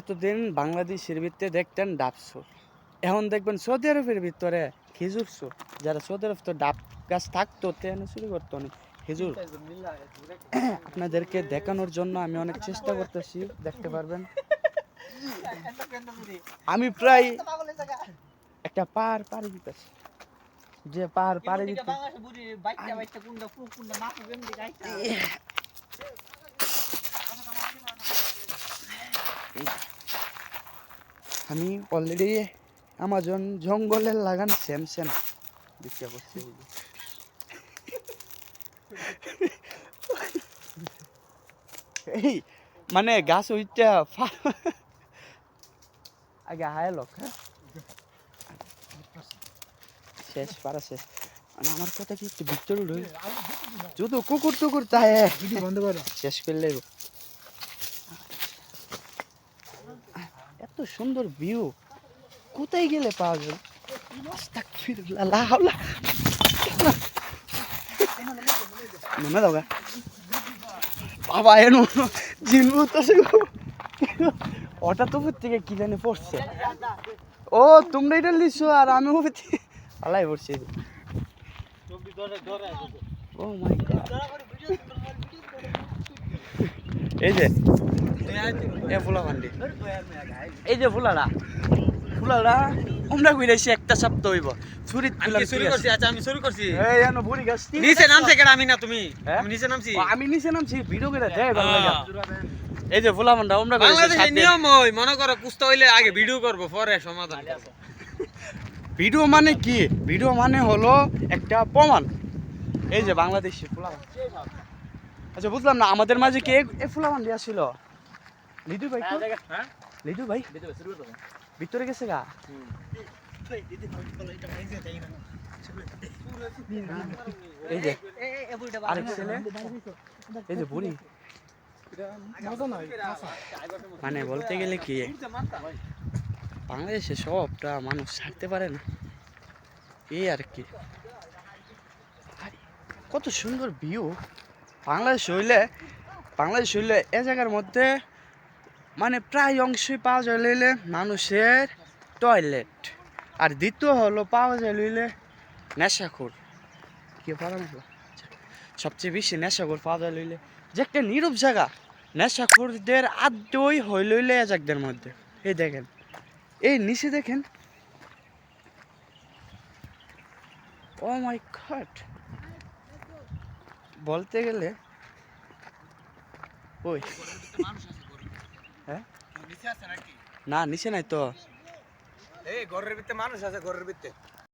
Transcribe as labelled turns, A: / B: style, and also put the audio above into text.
A: এতদিন বাংলাদেশের ভিতরে দেখতেন ডাব সুর এখন দেখবেন সৌদি আরবের ভিতরে খেজুর সুর যারা সৌদি আরব তো ডাব গাছ থাকতো তেন শুরু করতো না খেজুর। আপনাদেরকে দেখানোর জন্য আমি অনেক চেষ্টা করতেছি, দেখতে পারবেন। আমি প্রায় একটা পাহাড় পাড়ি দিতেছি। যে পাহাড় পাড়ি দিতে আমি অলরেডি আমাজন জঙ্গলে লাগান সেম সেম পাচ্ছি এই মানে গাছ উইটা আগে হায় লোক হ্যাঁ? শেষ পারা শেষ। মানে আমার কথা কি একটু ভিতরে যদি কুকুর টুকুর তাই শেষ করলে এত সুন্দর ভিউ কোথায় গেলে পাওয়া যাবে। মনে দাও বাবা এনো জিন উঠতেছে তো উপর থেকে কি জানি পড়ছে। ও, তোমরা এটা লিখছো আর আমি উপর থেকে পালাই পড়ছি। ও মাই গড এই যে এ ফুলা ভান্ডি এই যে ফুলারা। ফুলারা আমরা কইরাছি একটা হইব।
B: আমি কি করছি? আচ্ছা আমি শুরু করছি।
A: এই এনো বুড়ি গাছ
B: নিচে নামছে কেন আমি না তুমি।
A: হ্যাঁ?
B: আমি নিচে নামছি।
A: আমি নিচে নামছি? ভিডিও করে দেয় ভালো লাগে। এই যে ফুলা ভান্ডা আমরা কইরাছি
B: বাংলাদেশের
A: সাত দিন।
B: নিয়ম ওই মনে করো কুস্তা হইলে আগে ভিডিও করব পরে সমাধান
A: ভিডিও মানে কি? ভিডিও মানে হলো একটা প্রমাণ। এই যে বাংলাদেশি ফুলা আচ্ছা বুঝলাম না আমাদের মাঝে কে এ ফুলা ভান্ডি আসছিল লিডু ভাই কই? লিডু ভাই? ভিতরে গেছে গা? এই যে আরেক ছেলে। এই যে বুড়ি। মানে বলতে গেলে কি বাংলাদেশে সবটা মানুষ ছাড়তে পারে না। এই আর কি। কত সুন্দর ভিউ বাংলাদেশ হইলে বাংলাদেশ হইলে এ জায়গার মধ্যে মানে প্রায় অংশই পাওয়া যায় লইলে মানুষের টয়লেট আর দ্বিতীয় হলো পাওয়া যায় লইলে নেশাখোর। কি পারা না সবচেয়ে বেশি নেশাখোর পাওয়া যায় লইলে যে একটা নীরব জায়গা। নেশাখোরদের আদ্যই হই লইলে এ জায়গার মধ্যে। এই দেখেন, এই নিচে দেখেন। ও মাই গড বলতে গেলে, ওই। হ্যাঁ? না নিচে নাই তো।
B: এই ঘরের ভিতরে মানুষ আছে ঘরের ভিতরে।